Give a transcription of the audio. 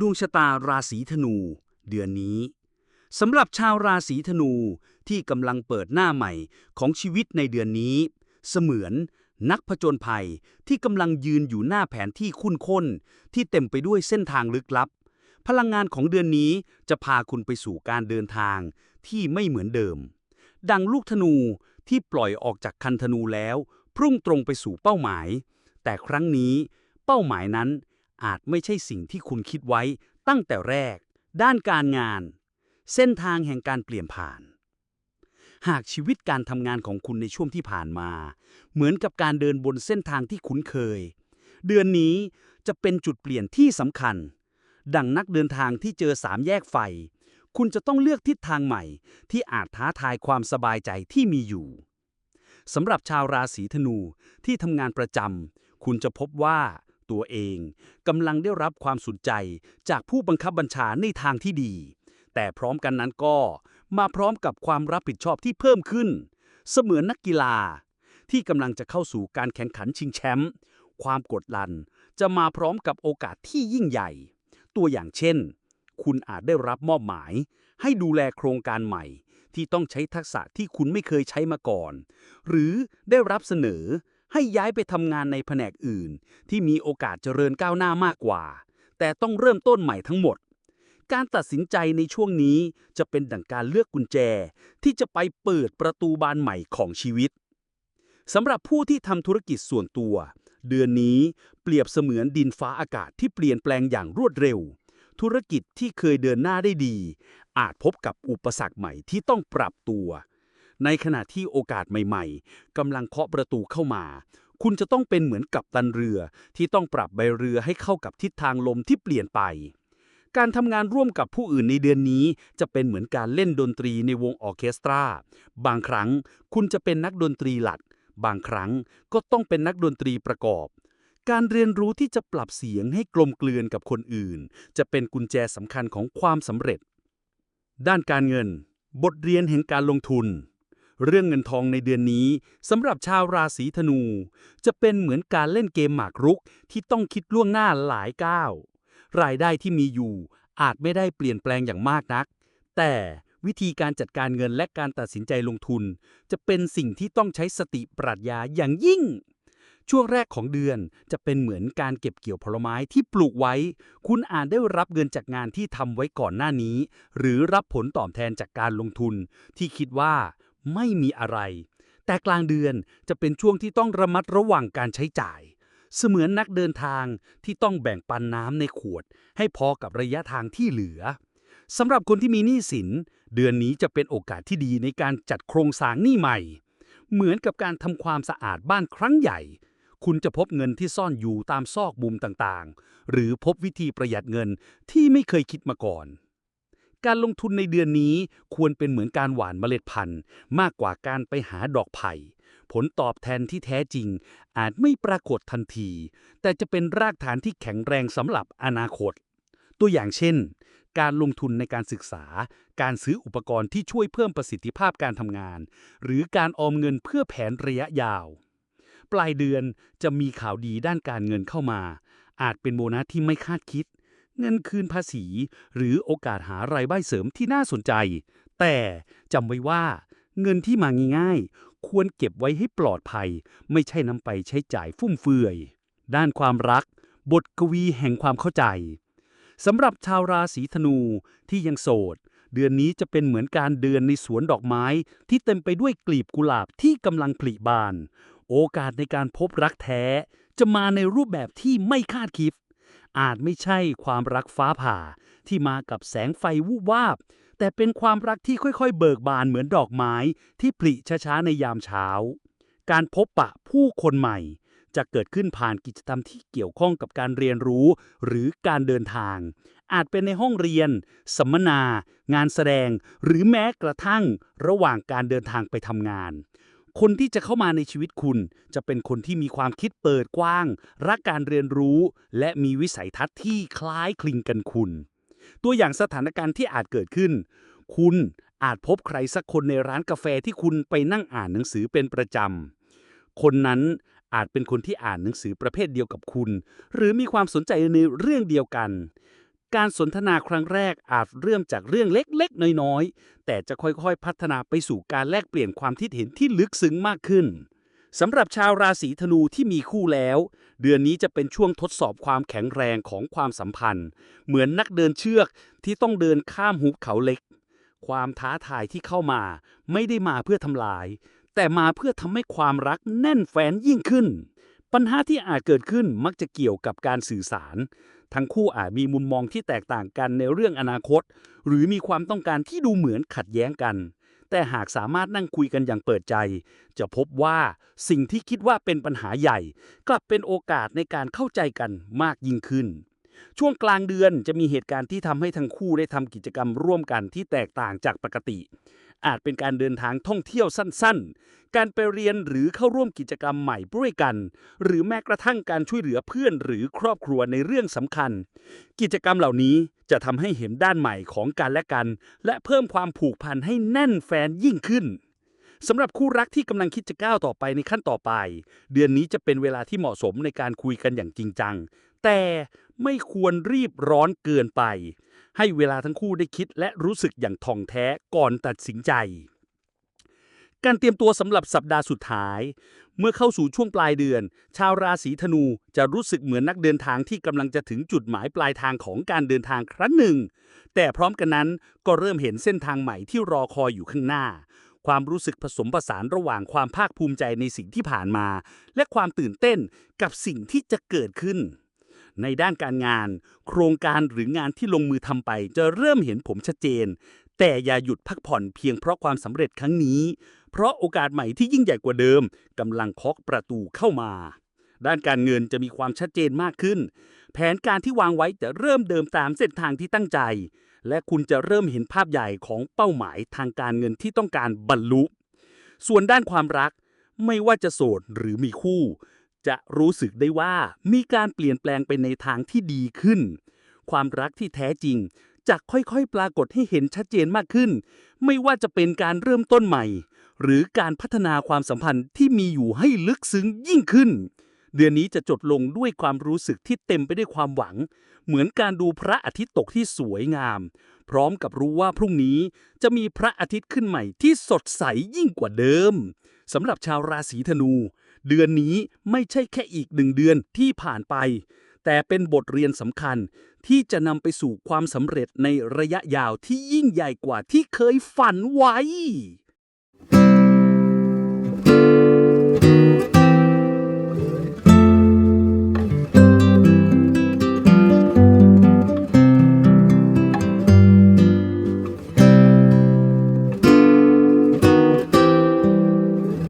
ดวงชะตาราศีธนู เดือนนี้สำหรับชาวราศีธนูที่กำลังเปิดหน้าใหม่ของชีวิตในเดือนนี้ เสมือนนักผจญภัยที่กำลังยืนอยู่หน้าแผนที่คุ้นค้นที่เต็มไปด้วยเส้นทางลึกลับ พลังงานของเดือนนี้จะพาคุณไปสู่การเดินทางที่ไม่เหมือนเดิม ดังลูกธนูที่ปล่อยออกจากคันธนูแล้ว พุ่งตรงไปสู่เป้าหมาย แต่ครั้งนี้เป้าหมายนั้น อาจไม่ใช่สิ่งที่คุณคิดไว้ตั้งแต่แรก ด้านการงาน เส้นทางแห่งการเปลี่ยนผ่าน หากชีวิตการทำงานของคุณในช่วงที่ผ่านมา เหมือนกับการเดินบนเส้นทางที่คุ้นเคย เดือนนี้จะเป็นจุดเปลี่ยนที่สำคัญ ดังนักเดินทางที่เจอสามแยกไฟ คุณจะต้องเลือกทิศทางใหม่ ที่อาจท้าทายความสบายใจที่มีอยู่สำหรับชาวราศีธนูที่ทำงานประจำคุณจะพบว่า ตัวเองกำลังได้รับความสนใจจากผู้บังคับบัญชาในทางที่ดี แต่พร้อมกันนั้นก็มาพร้อมกับความรับผิดชอบที่เพิ่มขึ้น เสมือนนักกีฬา ที่กำลังจะเข้าสู่การแข่งขันชิงแชมป์ความกดดันจะมาพร้อมกับโอกาสที่ยิ่งใหญ่ ตัวอย่างเช่น คุณอาจได้รับมอบหมาย ให้ดูแลโครงการใหม่ ที่ต้องใช้ทักษะที่คุณไม่เคยใช้มาก่อน หรือได้รับเสนอ ให้ย้ายไปทำงานในแผนกอื่น ที่มีโอกาสเจริญก้าวหน้ามากกว่า แต่ต้องเริ่มต้นใหม่ทั้งหมด การตัดสินใจในช่วงนี้จะเป็นดั่งการเลือกกุญแจ ที่จะไปเปิดประตูบานใหม่ของชีวิตสำหรับผู้ที่ทำธุรกิจส่วนตัว เดือนนี้เปรียบเสมือนดินฟ้าอากาศที่เปลี่ยนแปลงอย่างรวดเร็ว ธุรกิจที่เคยเดินหน้าได้ดี อาจพบกับอุปสรรคใหม่ที่ต้องปรับตัว ในขณะที่โอกาสใหม่ๆกำลังเคาะประตูเข้ามา คุณจะต้องเป็นเหมือนกับตันเรือ ที่ต้องปรับใบเรือให้เข้ากับทิศทางลมที่เปลี่ยนไป การทำงานร่วมกับผู้อื่นในเดือนนี้ จะเป็นเหมือนการเล่นดนตรีในวงออเคสตรา บางครั้งคุณจะเป็นนักดนตรีหลัก บางครั้งก็ต้องเป็นนักดนตรีประกอบการเรียนรู้ที่จะปรับเสียงให้กลมกลืนกับคนอื่น จะเป็นกุญแจสำคัญของความสำเร็จ ด้านการเงิน บทเรียนแห่งการลงทุน เรื่องเงินทองในเดือนนี้สำหรับชาวราศีธนู จะเป็นเหมือนการเล่นเกมหมากรุกที่ต้องคิดล่วงหน้าหลายก้าว รายได้ที่มีอยู่อาจไม่ได้เปลี่ยนแปลงอย่างมากนัก แต่วิธีการจัดการเงินและการตัดสินใจลงทุน จะเป็นสิ่งที่ต้องใช้สติปรัชญาอย่างยิ่ง ช่วงแรกของเดือนจะเป็นเหมือนการเก็บเกี่ยวผลไม้ที่ปลูกไว้ คุณอาจได้รับเงินจากงานที่ทำไว้ก่อนหน้านี้ หรือรับผลตอบแทนจากการลงทุน ที่คิดว่า ไม่มีอะไร แต่กลางเดือนจะเป็นช่วงที่ต้องระมัดระวังการใช้จ่าย เสมือนนักเดินทางที่ต้องแบ่งปันน้ำในขวด ให้พอกับระยะทางที่เหลือสำหรับคนที่มีหนี้สิน เดือนนี้จะเป็นโอกาสที่ดีในการจัดโครงสร้างหนี้ใหม่ เหมือนกับการทำความสะอาดบ้านครั้งใหญ่ คุณจะพบเงินที่ซ่อนอยู่ตามซอกมุมต่างๆ หรือพบวิธีประหยัดเงินที่ไม่เคยคิดมาก่อน การลงทุนในเดือนนี้ควรเป็นเหมือนการหว่านเมล็ดพันธุ์ มากกว่าการไปหาดอกไผ่ผลตอบแทนที่แท้จริง อาจไม่ปรากฏทันที แต่จะเป็นรากฐานที่แข็งแรงสำหรับอนาคต ตัวอย่างเช่น การลงทุนในการศึกษา การซื้ออุปกรณ์ที่ช่วยเพิ่มประสิทธิภาพการทำงาน หรือการออมเงินเพื่อแผนระยะยาว ปลายเดือนจะมีข่าวดีด้านการเงินเข้ามา อาจเป็นโบนัสที่ไม่คาดคิด เงินคืนภาษี หรือโอกาสหารายได้เสริมที่น่าสนใจ แต่จำไว้ว่า เงินที่มาง่ายๆ ควรเก็บไว้ให้ปลอดภัย ไม่ใช่นำไปใช้จ่ายฟุ่มเฟือย ด้านความรัก บทกวีแห่งความเข้าใจสำหรับชาวราศีธนูที่ยังโสด เดือนนี้จะเป็นเหมือนการเดินในสวนดอกไม้ ที่เต็มไปด้วยกลีบกุหลาบที่กำลังผลิบาน โอกาสในการพบรักแท้ จะมาในรูปแบบที่ไม่คาดคิด อาจไม่ใช่ความรักฟ้าผ่าที่มากับแสงไฟวูบวาบ แต่เป็นความรักที่ค่อยๆ เบิกบานเหมือนดอกไม้ที่ผลิช้าๆในยามเช้า การพบปะผู้คนใหม่ จะเกิดขึ้นผ่านกิจกรรมที่เกี่ยวข้องกับการเรียนรู้ หรือการเดินทาง อาจเป็นในห้องเรียน สัมมนา งานแสดง หรือแม้กระทั่งระหว่างการเดินทางไปทำงาน คนที่จะเข้ามาในชีวิตคุณ จะเป็นคนที่มีความคิดเปิดกว้าง รักการเรียนรู้ และมีวิสัยทัศน์ที่คล้ายคลึงกันคุณ ตัวอย่างสถานการณ์ที่อาจเกิดขึ้น คุณอาจพบใครสักคนในร้านกาแฟที่คุณไปนั่งอ่านหนังสือเป็นประจำ คนนั้นอาจเป็นคนที่อ่านหนังสือประเภทเดียวกับคุณ หรือมีความสนใจในเรื่องเดียวกัน การสนทนาครั้งแรกอาจเริ่มจากเรื่องเล็กๆ น้อยๆ แต่จะค่อยๆ พัฒนาไปสู่การแลกเปลี่ยนความคิดเห็นที่ลึกซึ้งมากขึ้นสำหรับชาวราศีธนูที่มีคู่แล้ว เดือนนี้จะเป็นช่วงทดสอบความแข็งแรงของความสัมพันธ์ เหมือนนักเดินเชือกที่ต้องเดินข้ามหุบเขาเล็ก ความท้าทายที่เข้ามา ไม่ได้มาเพื่อทำลาย แต่มาเพื่อทำให้ความรักแน่นแฟ้นยิ่งขึ้น ปัญหาที่อาจเกิดขึ้นมักจะเกี่ยวกับการสื่อสาร ทั้งคู่อาจมีมุมมองที่แตกต่างกันในเรื่องอนาคต หรือมีความต้องการที่ดูเหมือนขัดแย้งกัน แต่หากสามารถนั่งคุยกันอย่างเปิดใจ จะพบว่าสิ่งที่คิดว่าเป็นปัญหาใหญ่ กลับเป็นโอกาสในการเข้าใจกันมากยิ่งขึ้น ช่วงกลางเดือนจะมีเหตุการณ์ที่ทำให้ทั้งคู่ได้ทำกิจกรรมร่วมกันที่แตกต่างจากปกติ อาจเป็นการเดินทางท่องเที่ยวสั้นๆ การไปเรียนหรือเข้าร่วมกิจกรรมใหม่ด้วยกัน หรือแม้กระทั่งการช่วยเหลือเพื่อนหรือครอบครัวในเรื่องสำคัญ กิจกรรมเหล่านี้จะทำให้เห็นด้านใหม่ของกันและกัน และเพิ่มความผูกพันให้แน่นแฟนยิ่งขึ้นสำหรับคู่รักที่กำลังคิดจะก้าวต่อไปในขั้นต่อไป เดือนนี้จะเป็นเวลาที่เหมาะสมในการคุยกันอย่างจริงจัง แต่ไม่ควรรีบร้อนเกินไป ให้เวลาทั้งคู่ได้คิดและรู้สึกอย่างท่องแท้ก่อนตัดสินใจ การเตรียมตัวสำหรับสัปดาห์สุดท้าย เมื่อเข้าสู่ช่วงปลายเดือน ชาวราศีธนูจะรู้สึกเหมือนนักเดินทางที่กำลังจะถึงจุดหมายปลายทางของการเดินทางครั้งหนึ่ง แต่พร้อมกันนั้นก็เริ่มเห็นเส้นทางใหม่ที่รอคอยอยู่ข้างหน้าความรู้สึกผสมผสานระหว่างความภาคภูมิใจในสิ่งที่ผ่านมา และความตื่นเต้นกับสิ่งที่จะเกิดขึ้น ในด้านการงาน โครงการหรืองานที่ลงมือทำไป จะเริ่มเห็นผมชัดเจน แต่อย่าหยุดพักผ่อนเพียงเพราะความสำเร็จครั้งนี้ เพราะโอกาสใหม่ที่ยิ่งใหญ่กว่าเดิมกำลังเคาะประตูเข้ามา ด้านการเงินจะมีความชัดเจนมากขึ้น แผนการที่วางไว้จะเริ่มเดิมตามเส้นทางที่ตั้งใจ และคุณจะเริ่มเห็นภาพใหญ่ของเป้าหมายทางการเงินที่ต้องการบรรลุ ส่วนด้านความรักไม่ว่าจะโสดหรือมีคู่ จะรู้สึกได้ว่ามีการเปลี่ยนแปลงไปในทางที่ดีขึ้น ความรักที่แท้จริงจะค่อยๆ ปรากฏให้เห็นชัดเจนมากขึ้น ไม่ว่าจะเป็นการเริ่มต้นใหม่ หรือการพัฒนาความสัมพันธ์ที่มีอยู่ให้ลึกซึ้งยิ่งขึ้น เดือนนี้จะจดลงด้วยความรู้สึกที่เต็มไปด้วยความหวัง เหมือนการดูพระอาทิตย์ตกที่สวยงาม พร้อมกับรู้ว่าพรุ่งนี้จะมีพระอาทิตย์ขึ้นใหม่ที่สดใสยิ่งกว่าเดิมสำหรับชาวราศีธนู เดือนนี้ไม่ใช่แค่อีกหนึ่งเดือนที่ผ่านไป แต่เป็นบทเรียนสำคัญที่จะนำไปสู่ความสำเร็จในระยะยาวที่ยิ่งใหญ่กว่าที่เคยฝันไว้